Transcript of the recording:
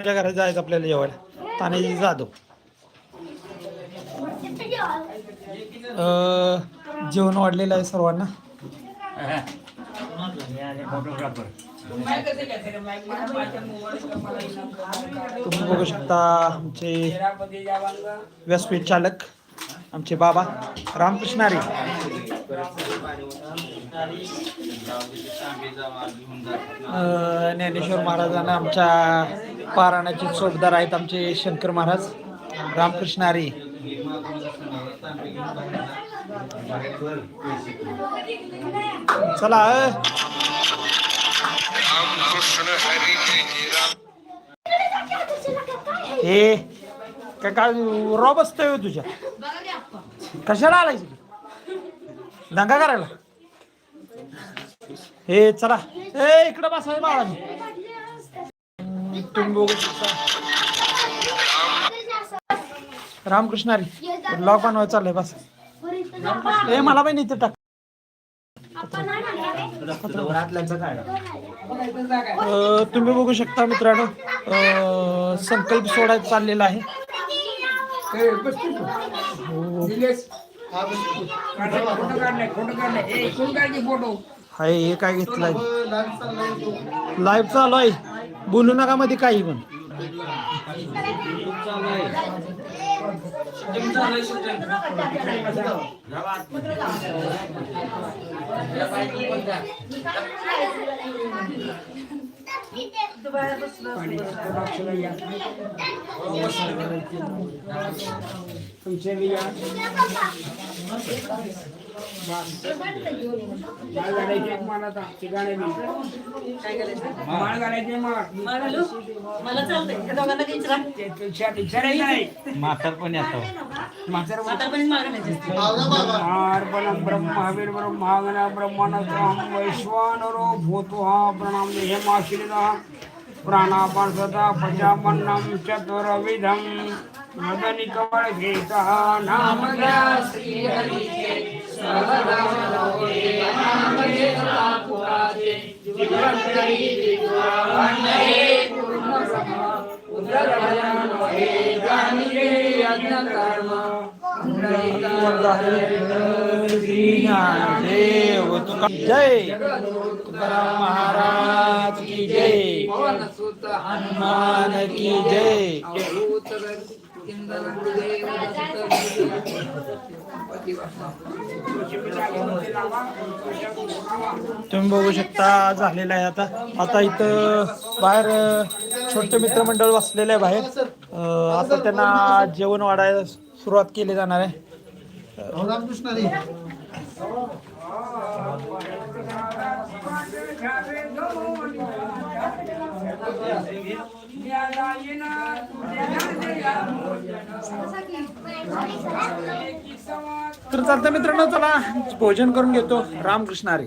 माझ्या घरात जायचं आपल्याला जेवायला? तानाजी जाधव. जेवण वाढलेलं आहे सर्वांना. तुम्ही बघू शकता आमचे व्यासपीठ चालक आमचे बाबा रामकृष्णारी ज्ञानेश्वर महाराजांना आमच्या पाराणाचे चोपदार आहेत आमचे शंकर महाराज रामकृष्ण हरी चला हे काय काय रॉब असतोय हो तुझ्या. कशाला आलायची दंगा करायला? हे चला. ए इकडे बसाय बाळा. तुम्ही बघू शकता. रामकृष्ण हरी. ब्लॉग बनवायला चाललंय बस. ए मला पण इथे टाक. तुम्ही बघू शकता मित्रांनो संकल्प सोडायचा चाललेला आहे. हो. हाय हे काय घेतलंय? लाईव्ह चालू आहे. बोलू नका मध्ये काही पण. मला चालतंय. दोघांना विचारा. म्हातार पण येतो असते अर्पणं ब्रह्मावीर ब्रह्मागण वैश्वानरो भूत्वा प्रणाम देहमाशिरिदः प्राणापान सदा पचामन्नं चतुर्विधं मदनिकवळ घेतः नाम घ्या देव तुका जय महाराज की जय हनुमान की जय तुम्ही बघू शकता झालेला आहे आता. आता इथं बाहेर छोटे मित्रमंडळ बसलेलं आहे बाहेर. अं, आता त्यांना जेवण वाढायला सुरुवात केली जाणार आहे. तर चालतं मित्रांनो चला भोजन करून घेतो. रामकृष्ण हरी.